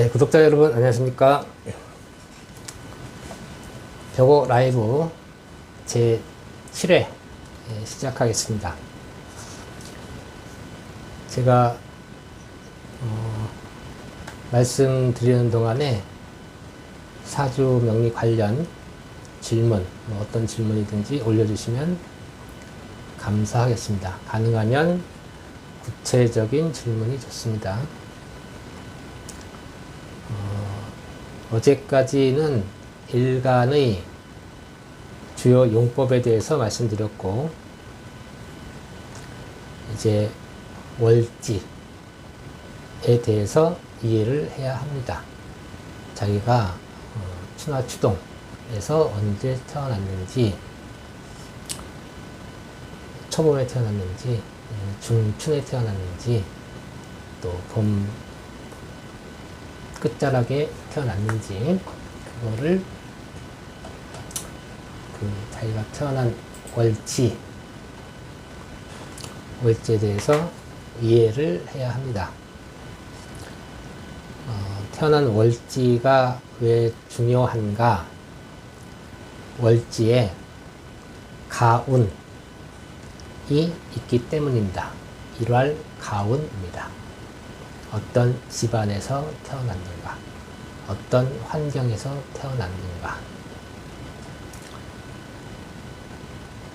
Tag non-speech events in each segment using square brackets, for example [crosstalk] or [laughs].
네, 구독자 여러분 안녕하십니까? 벽오 라이브 제 7회 시작하겠습니다. 제가 어, 말씀드리는 동안에 사주 명리 관련 질문, 뭐 어떤 질문이든지 올려주시면 감사하겠습니다. 가능하면 구체적인 질문이 좋습니다. 어, 어제까지는 일간의 주요 용법에 대해서 말씀드렸고, 이제 월지에 대해서 이해를 해야 합니다. 자기가 어, 추나추동에서 언제 태어났는지, 초봄에 태어났는지, 중춘에 태어났는지, 또 봄 끝자락에 태어났는지, 그거를 그 자기가 태어난 월지, 월지에 대해서 이해를 해야 합니다. 어, 태어난 월지가 왜 중요한가? 월지에 가운이 있기 때문입니다. 일월 가운입니다. 어떤 집안에서 태어났는가? 어떤 환경에서 태어났는가?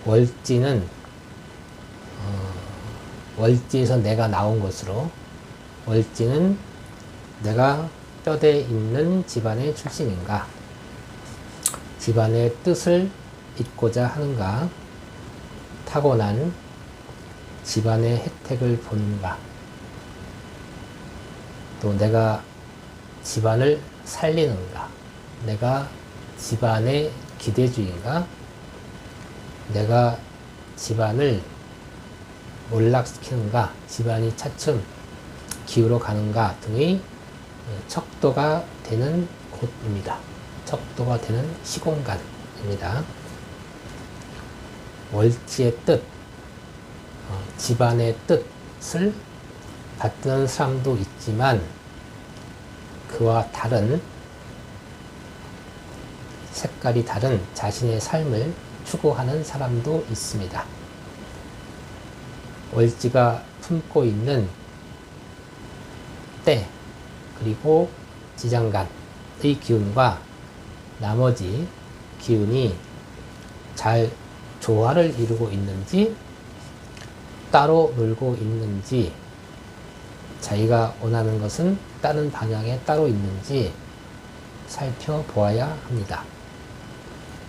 월지는 어, 월지에서 내가 나온 것으로 월지는 내가 뼈대 있는 집안의 출신인가? 집안의 뜻을 잇고자 하는가? 타고난 집안의 혜택을 보는가? 또 내가 집안을 살리는가? 내가 집안의 기대주의인가? 내가 집안을 몰락시키는가? 집안이 차츰 기울어 가는가? 등의 척도가 되는 곳입니다. 척도가 되는 시공간입니다. 월지의 뜻, 어, 집안의 뜻을 받는 사람도 있지만 그와 다른 색깔이 다른 자신의 삶을 추구하는 사람도 있습니다. 월지가 품고 있는 때 그리고 지장간의 기운과 나머지 기운이 잘 조화를 이루고 있는지 따로 놀고 있는지 자기가 원하는 것은 다른 방향에 따로 있는지 살펴보아야 합니다.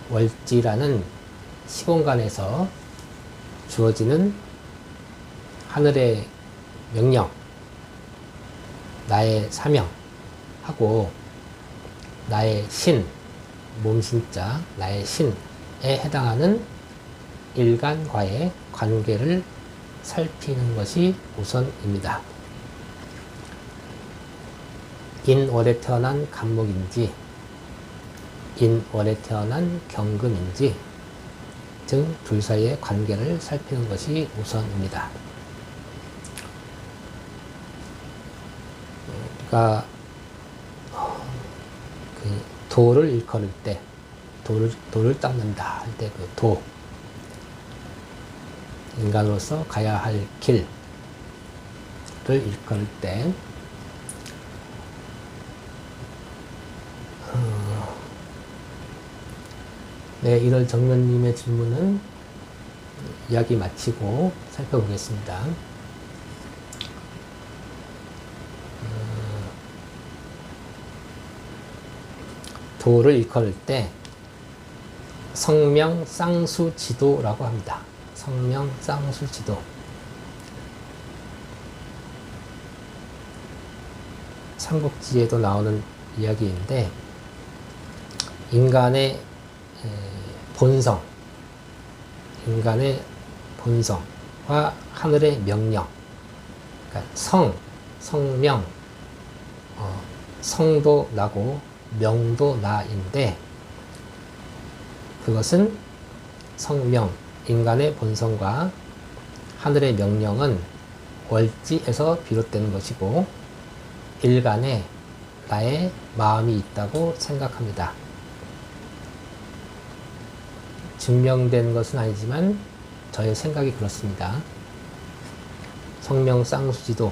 월지라는 시공간에서 주어지는 하늘의 명령, 나의 사명하고 나의 신, 몸신자, 나의 신에 해당하는 일간과의 관계를 살피는 것이 우선입니다. 인월에 태어난 간목인지, 인월에 태어난 경금인지 등 둘 사이의 관계를 살피는 것이 우선입니다. 우리가 그 도를 일컬을 때, 도를, 도를 닦는다 할 때 그 도, 인간으로서 가야 할 길을 일컬을 때, 네, 1월 정면님의 질문은 이야기 마치고 살펴보겠습니다. 도를 일컬을 때 성명 쌍수 지도라고 합니다. 성명 쌍수 지도. 삼국지에도 나오는 이야기인데 인간의 본성, 인간의 본성과 하늘의 명령, 그러니까 성, 성명, 어, 성도 나고 명도 나인데 그것은 성명, 인간의 본성과 하늘의 명령은 월지에서 비롯되는 것이고 일간의 나의 마음이 있다고 생각합니다. 증명된 것은 아니지만 저의 생각이 그렇습니다. 성명 쌍수지도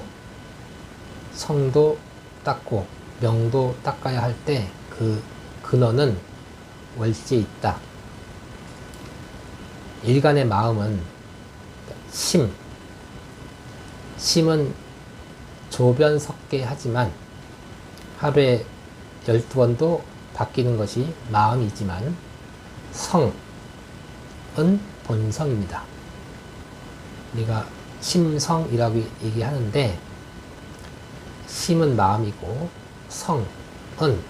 성도 닦고 명도 닦아야 할 때 그 근원은 월지에 있다. 일간의 마음은 심, 심은 조변 섞게 하지만 하루에 12번도 바뀌는 것이 마음이지만 성 은 본성입니다. 우리가 심성이라고 얘기하는데 심은 마음이고 성은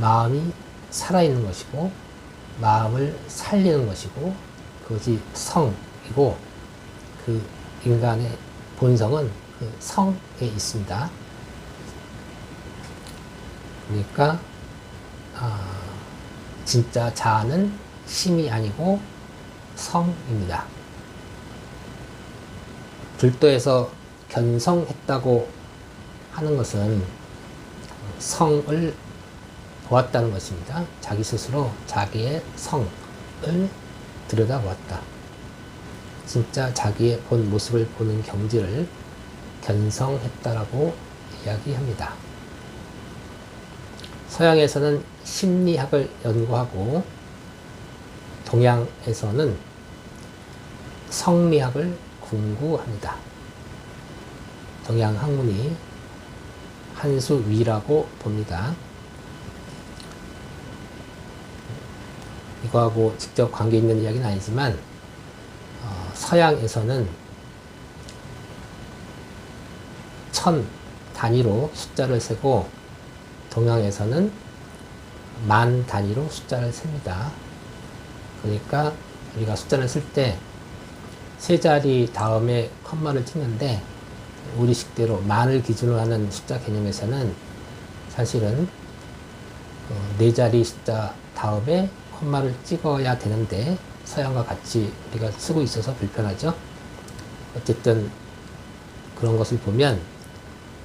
마음이 살아있는 것이고 마음을 살리는 것이고 그것이 성이고 그 인간의 본성은 그 성에 있습니다. 그러니까 아, 진짜 자아는 심이 아니고 성입니다. 불도에서 견성했다고 하는 것은 성을 보았다는 것입니다. 자기 스스로 자기의 성을 들여다보았다. 진짜 자기의 본 모습을 보는 경지를 견성했다라고 이야기합니다. 서양에서는 심리학을 연구하고 동양에서는 성리학을 공부합니다. 동양 학문이 한 수 위라고 봅니다. 이거하고 직접 관계 있는 이야기는 아니지만 어, 서양에서는 천 단위로 숫자를 세고 동양에서는 만 단위로 숫자를 셉니다. 그러니까 우리가 숫자를 쓸 때 세 자리 다음에 컴마를 찍는데 우리 식대로 만을 기준으로 하는 숫자 개념에서는 사실은 어, 네 자리 숫자 다음에 콤마를 찍어야 되는데 서양과 같이 우리가 쓰고 있어서 불편하죠. 어쨌든 그런 것을 보면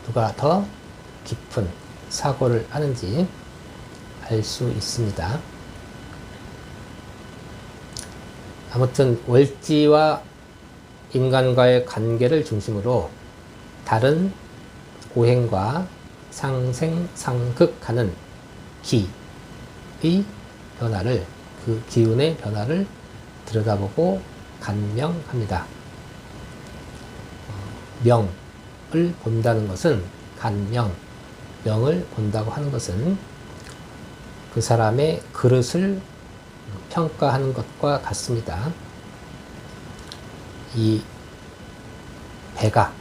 누가 더 깊은 사고를 하는지 알 수 있습니다. 아무튼 월지와 인간과의 관계를 중심으로 다른 고행과 상생 상극하는 기의 변화를 그 기운의 변화를 들여다보고 간명합니다. 어, 명을 본다는 것은 간명, 명을 본다고 하는 것은 그 사람의 그릇을 평가하는 것과 같습니다. 이 배가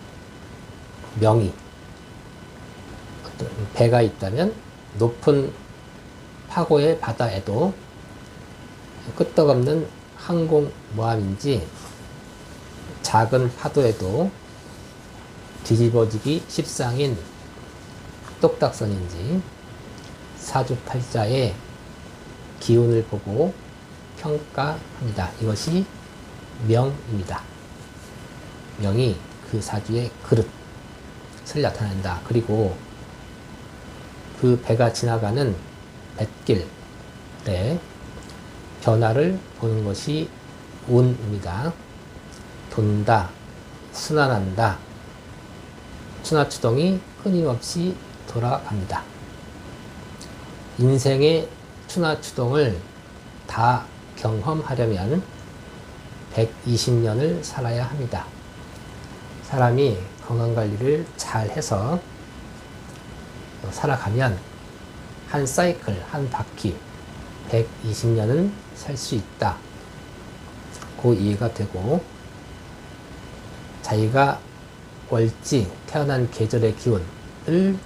명이 어떤 배가 있다면 높은 파고의 바다에도 끄떡없는 항공모함인지 작은 파도에도 뒤집어지기 십상인 똑딱선인지 사주팔자의 기운을 보고 평가합니다. 이것이 명입니다. 명이 그 사주의 그릇을 나타낸다. 그리고 그 배가 지나가는 뱃길에 변화를 보는 것이 운입니다. 돈다, 순환한다, 추나추동이 끊임없이 돌아갑니다. 인생의 추나 추동을 다 경험하려면 120년을 살아야 합니다. 사람이 건강관리를 잘 해서 살아가면 한 사이클, 한 바퀴 120년은 살 수 있다. 그 이해가 되고 자기가 월지 태어난 계절의 기운을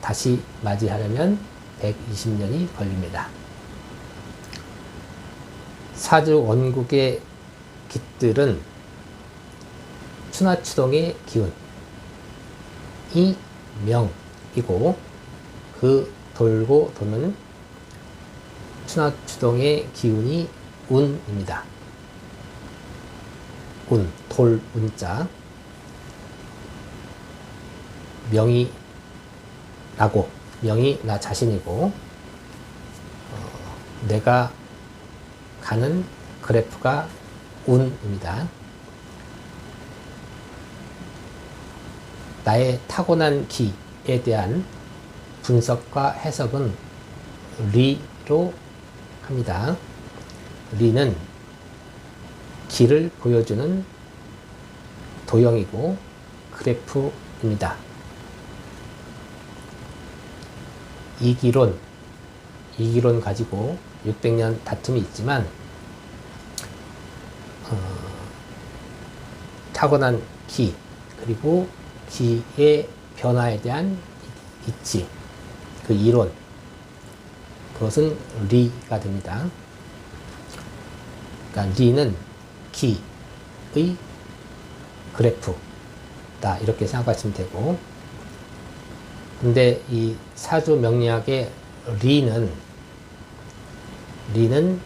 다시 맞이하려면 120년이 걸립니다. 사주 원국의 깃들은 추나추동의 기운이 명이고 그 돌고 도는 추나추동의 기운이 운입니다. 운, 돌, 운자 명이라고 명이 나 자신이고 어, 내가 가는 그래프가 운입니다. 나의 타고난 기에 대한 분석과 해석은 리로 합니다. 리는 길을 보여주는 도형이고 그래프입니다. 이기론, 이기론 가지고 600년 다툼이 있지만 어, 타고난 기 그리고 기의 변화에 대한 이치 그 이론 그것은 리가 됩니다. 그러니까 리는 기의 그래프다 이렇게 생각하시면 되고 근데 이 사주 명리학의 리는 리는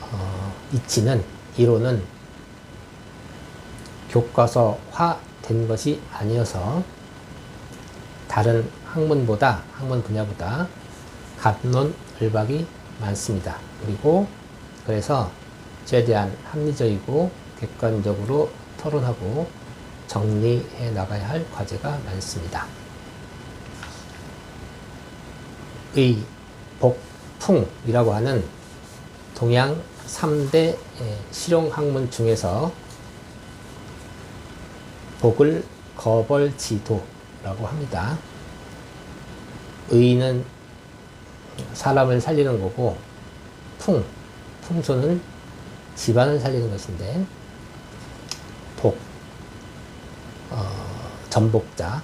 어, 이치는 이론은 교과서화 된 것이 아니어서 다른 학문보다 학문 분야보다 갑론을박이 많습니다. 그리고 그래서 최대한 합리적이고 객관적으로 토론하고 정리해 나가야 할 과제가 많습니다. 의, 복, 풍이라고 하는 동양 3대 실용 학문 중에서 복을 거벌지도라고 합니다. 의는 사람을 살리는 거고 풍, 풍소는 집안을 살리는 것인데 복, 어, 전복자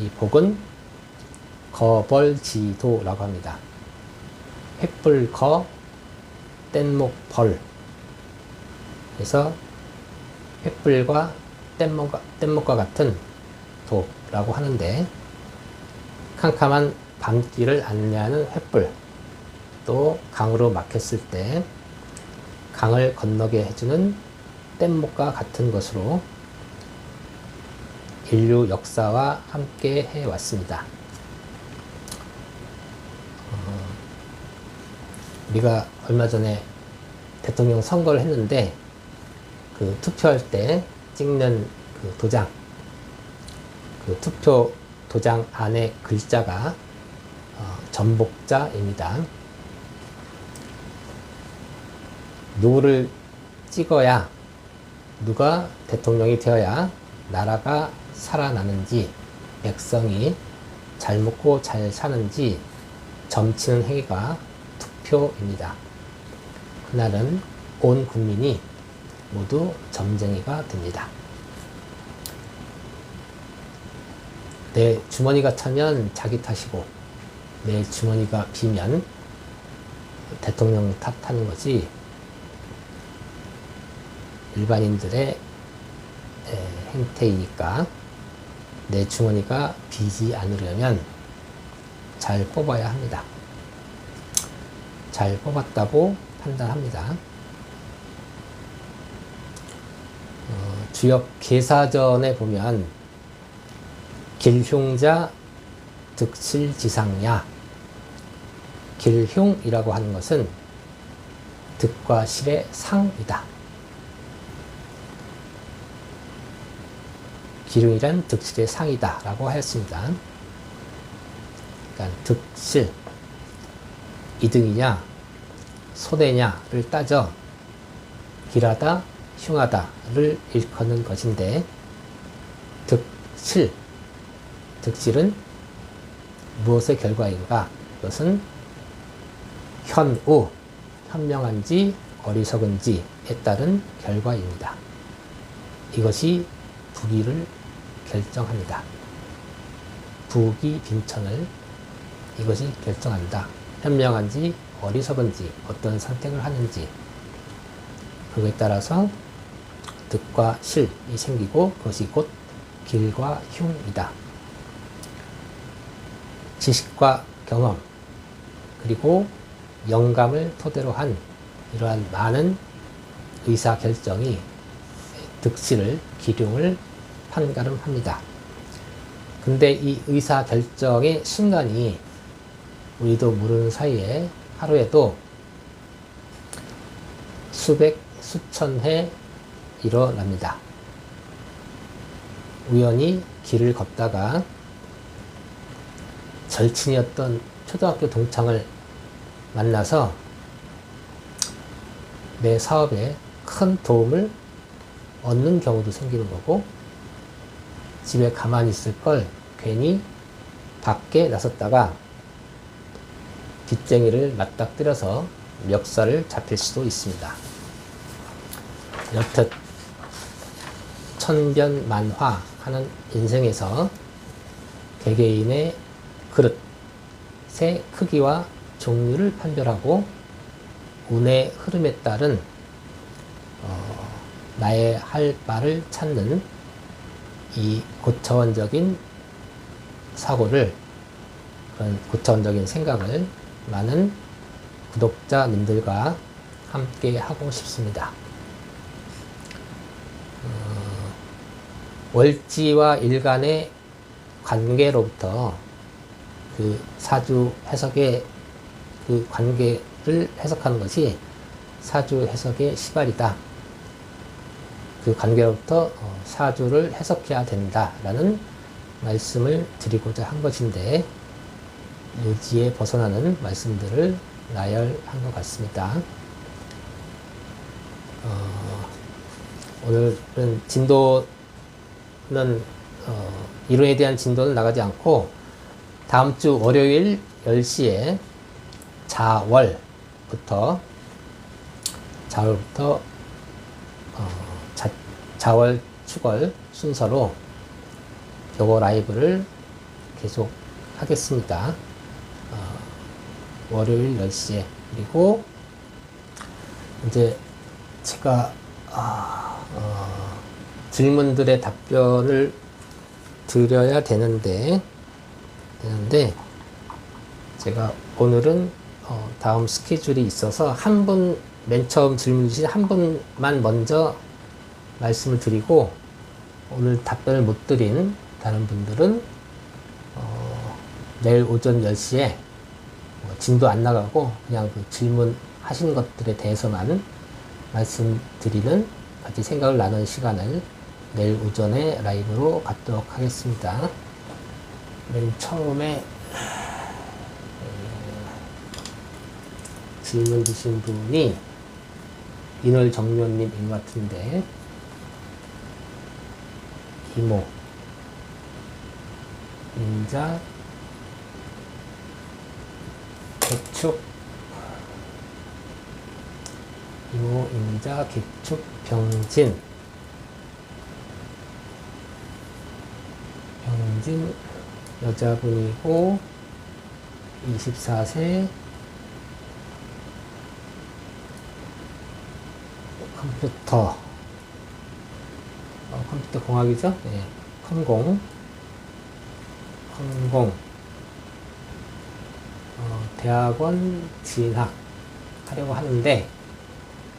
이 복은 거벌지도라고 합니다. 횃불 거 뗏목 벌 그래서 횃불과 뗏목과, 뗏목과 같은 도라고 하는데 캄캄한 밤길을 안내하는 횃불 또 강으로 막혔을 때 강을 건너게 해주는 뗏목과 같은 것으로 인류 역사와 함께 해왔습니다. 어, 우리가 얼마 전에 대통령 선거를 했는데 그 투표할 때 찍는 그 도장, 그 투표 도장 안에 글자가 어, 전복자입니다. 누구를 찍어야 누가 대통령이 되어야 나라가 살아나는지 백성이 잘 먹고 잘 사는지 점치는 행위가 투표입니다. 그날은 온 국민이 모두 점쟁이가 됩니다. 내 주머니가 차면 자기 탓이고 내 주머니가 비면 대통령 탓하는 거지 일반인들의 행태이니까 내 주머니가 비지 않으려면 잘 뽑아야 합니다. 잘 뽑았다고 판단합니다. 어, 주역 계사전에 보면 길흉자 득실지상야 길흉이라고 하는 것은 득과 실의 상이다. 기름이란 득실의 상이다 라고 하였습니다. 그러니까 득실, 이등이냐, 손해냐를 따져 길하다, 흉하다를 일컫는 것인데 득실, 득실은 무엇의 결과인가? 그것은 현우, 현명한지 어리석은지에 따른 결과입니다. 이것이 부기를 결정합니다. 부기 빈천을 이것이 결정한다. 현명한지 어리석은지 어떤 선택을 하는지 그거에 따라서 득과 실이 생기고 그것이 곧 길과 흉이다. 지식과 경험 그리고 영감을 토대로 한 이러한 많은 의사 결정이 득실을 기륭을 판가름합니다. 근데 이 의사 결정의 순간이 우리도 모르는 사이에 하루에도 수백, 수천 회 일어납니다. 우연히 길을 걷다가 절친이었던 초등학교 동창을 만나서 내 사업에 큰 도움을 얻는 경우도 생기는 거고 집에 가만히 있을 걸 괜히 밖에 나섰다가 빚쟁이를 맞닥뜨려서 멱살을 잡힐 수도 있습니다. 여튼 천변만화 하는 인생에서 개개인의 그릇의 크기와 종류를 판별하고 운의 흐름에 따른 어, 나의 할 바를 찾는 이 고차원적인 사고를 그런 고차원적인 생각을 많은 구독자님들과 함께 하고 싶습니다. 어, 월지와 일간의 관계로부터 그 사주 해석의 그 관계를 해석하는 것이 사주 해석의 시발이다. 그 관계로부터 어, 사주를 해석해야 된다라는 말씀을 드리고자 한 것인데 요지에 벗어나는 말씀들을 나열한 것 같습니다. 어, 오늘은 진도는 어, 이론에 대한 진도는 나가지 않고 다음 주 월요일 10시에 자월부터 자월부터 어, 자, 자월 축월 순서로 요거 라이브를 계속 하겠습니다. 어, 월요일 10시에. 그리고 이제 제가 아, 어, 질문들의 답변을 드려야 되는데 되는데 제가 오늘은 어, 다음 스케줄이 있어서 한 분 맨 처음 질문 주신 한 분만 먼저 말씀을 드리고 오늘 답변을 못 드린 다른 분들은 어, 내일 오전 10시에 뭐 진도 안 나가고 그냥 그 질문 하신 것들에 대해서만 말씀드리는 같이 생각을 나누는 시간을 내일 오전에 라이브로 갖도록 하겠습니다. 맨 처음에 질문 주신 분이 인월 정료님인 것 같은데 이모 인자 개축. 이모 인자 개축 병진. 병진 여자분이고 24세. 컴퓨터. 어, 컴퓨터 공학이죠? 네. 컴공. 컴공. 어, 대학원 진학 하려고 하는데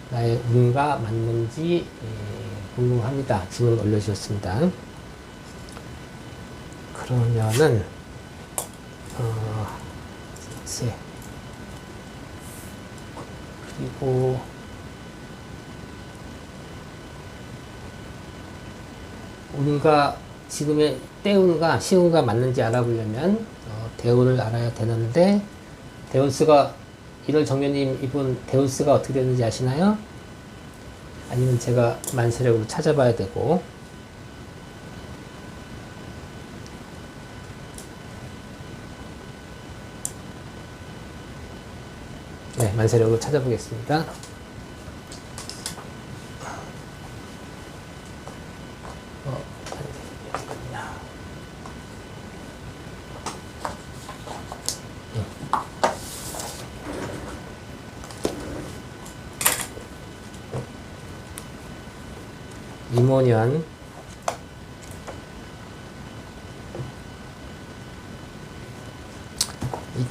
나의 운과 맞는지 예, 궁금합니다. 질문 올려주셨습니다. 그러면은 어, 세 그리고 운과 지금의 때운과 시운과 맞는지 알아보려면 어, 대운을 알아야 되는데 대운수가 이럴 정면님 이분 대운수가 어떻게 되는지 아시나요? 아니면 제가 만세력으로 찾아봐야 되고 네, 만세력으로 찾아보겠습니다. 어, 만세력이었군요. 이모년.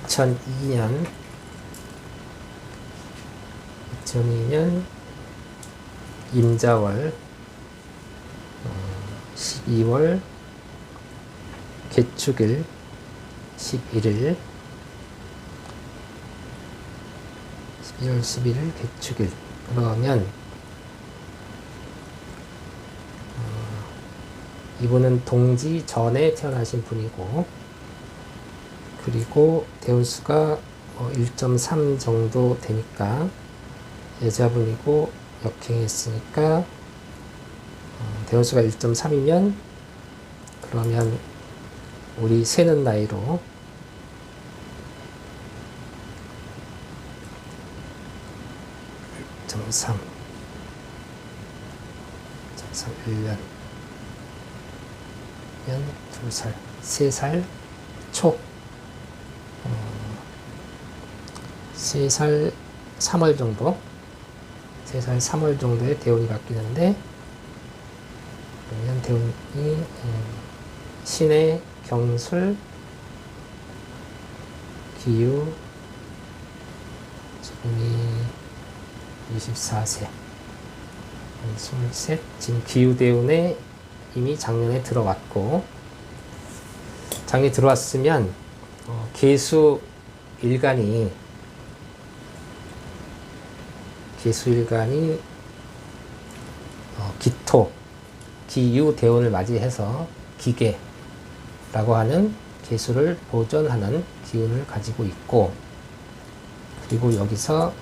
(2002년) 2002년 임자월. 어, 12월 개축일 11일 12월 11일 개축일. 그러면 이분은 동지 전에 태어나신 분이고 그리고 대운수가 어, 1.3 정도 되니까 여자분이고 역행했으니까 어, 대운수가 1.3이면 그러면 우리 세는 나이로 1.3 1.3 1년 년 2살 3살 초. 어, 3살 3월 정도. 3살 3월 정도에 대운이 바뀌는데 그러면 대운이 음, 신의 경술 기유 지금이 24세. 23 지금 기후 대운에 이미 작년에 들어왔고 작년에 들어왔으면 어, 개수 일간이 개수 일간이 어, 기토 기유 대운을 맞이해서 기계라고 하는 개수를 보존하는 기운을 가지고 있고 그리고 여기서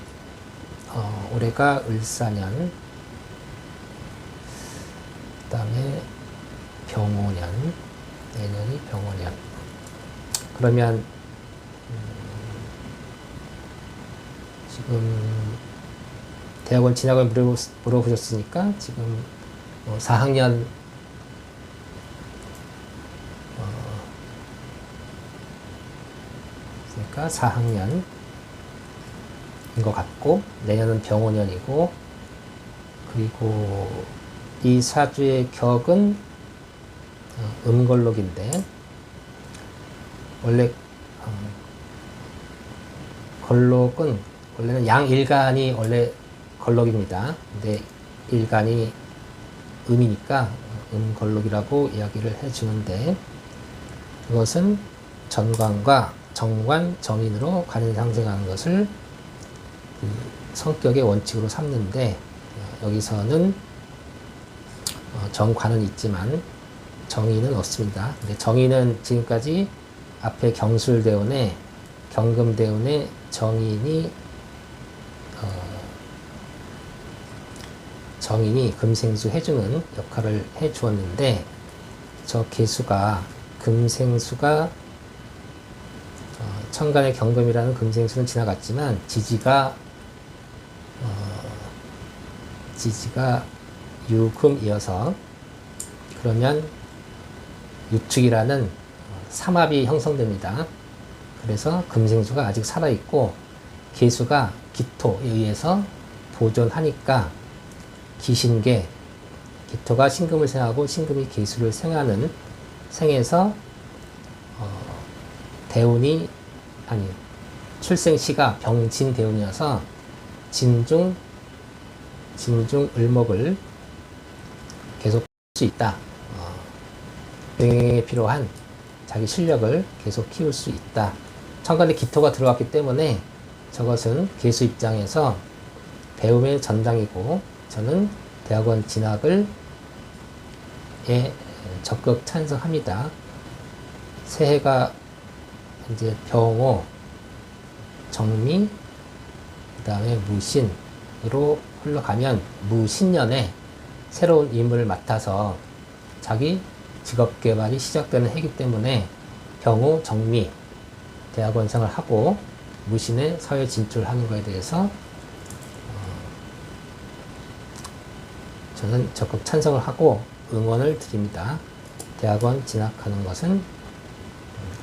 어, 올해가 을사년. 그 다음에 병오년 내년이 병오년 그러면 음, 지금 대학원 진학을 물어, 물어보셨으니까 지금 어, 4학년 어, 그러니까 4학년인 것 같고 내년은 병오년이고 그리고 이 사주의 격은 어, 음걸록인데 원래 어, 걸록은 원래는 양일간이 원래 걸록입니다. 근데 일간이 음이니까 음걸록이라고 이야기를 해주는데 이것은 전관과 정관, 정인으로 관을 상생하는 것을 그 성격의 원칙으로 삼는데 어, 여기서는 어, 정관은 있지만 정의는 없습니다. 정의는 지금까지 앞에 경술대원에 경금대원에 정인이 어, 정인이 금생수 해주는 역할을 해 주었는데 저 개수가 금생수가 어, 천간의 경금이라는 금생수는 지나갔지만 지지가 어, 지지가 유금이어서 그러면 유축이라는 삼합이 형성됩니다. 그래서 금생수가 아직 살아있고 개수가 기토에 의해서 보존하니까 기신계 기토가 신금을 생하고 신금이 개수를 생하는 생에서 어, 대운이 아니 출생시가 병진 대운이어서 진중 진중 을목을 계속 할 수 있다. 어, 병에 필요한 자기 실력을 계속 키울 수 있다. 천간에 기토가 들어왔기 때문에 저것은 개수 입장에서 배움의 전당이고 저는 대학원 진학을 에 적극 찬성합니다. 새해가 이제 병호, 정미, 그 다음에 무신으로 흘러가면 무신년에 새로운 임무를 맡아서 자기 직업 개발이 시작되는 해기 때문에 병호, 정미, 대학 원생을 하고 무신에 사회 진출하는 것에 대해서 저는 적극 찬성을 하고 응원을 드립니다. 대학원 진학하는 것은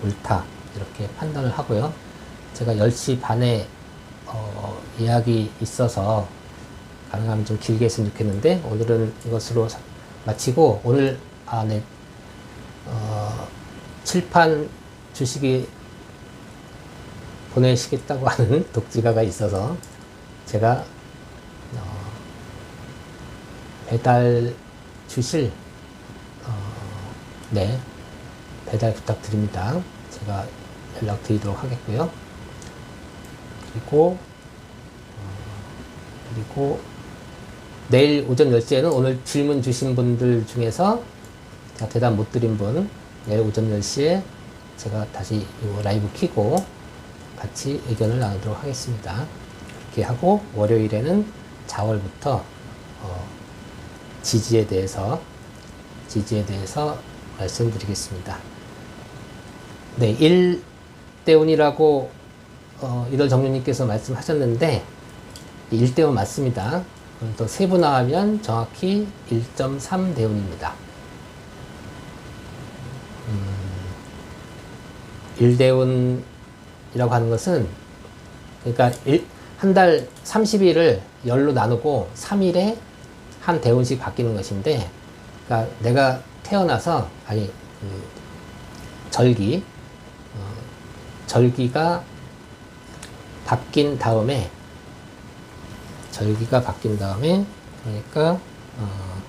옳다 이렇게 판단을 하고요. 제가 10시 반에 어, 예약이 있어서 가능하면 좀 길게 했으면 좋겠는데 오늘은 이것으로 마치고 오늘 안에 어, 칠판 주식이 보내시겠다고 하는 [laughs] 독지가가 있어서 제가 어, 배달 주실 어, 네 배달 부탁드립니다. 제가 연락드리도록 하겠고요. 그리고 어, 그리고 내일 오전 10시에는 오늘 질문 주신 분들 중에서 대답 못 드린 분 내일 오전 10시에 제가 다시 이 라이브 키고 같이 의견을 나누도록 하겠습니다. 그렇게 하고 월요일에는 자월부터 어, 지지에 대해서 지지에 대해서 말씀드리겠습니다. 네, 1대운이라고 어, 이럴 정류님께서 말씀하셨는데 1대운 맞습니다. 또 세분화하면 정확히 1.3대운입니다. 음, 1대운이라고 하는 것은 그러니까 한 달 30일을 열로 나누고 3일에 한 대운씩 바뀌는 것인데 그러니까 내가 태어나서 아니 그 절기 어, 절기가 바뀐 다음에 절기가 바뀐 다음에 그러니까 어,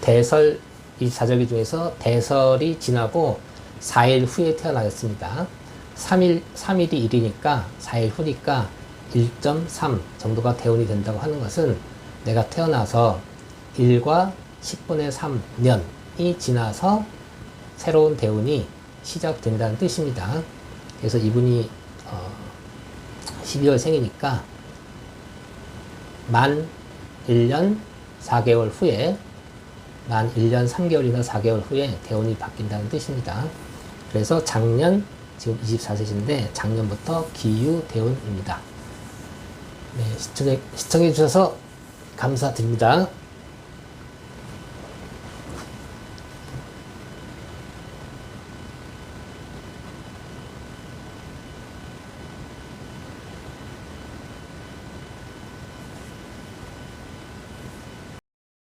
대설 이 자절기 중에서 대설이 지나고 4일 후에 태어나겠습니다. 3일 3일이 1이니까 4일 후니까 1.3 정도가 대운이 된다고 하는 것은 내가 태어나서 1과 10분의 3년이 지나서 새로운 대운이 시작된다는 뜻입니다. 그래서 이분이 어 12월 생이니까 만 1년 4개월 후에 만 1년 3개월이나 4개월 후에 대운이 바뀐다는 뜻입니다. 그래서 작년 지금 24세신데 작년부터 기유 대운입니다. 네, 시청해, 시청해 주셔서 감사드립니다.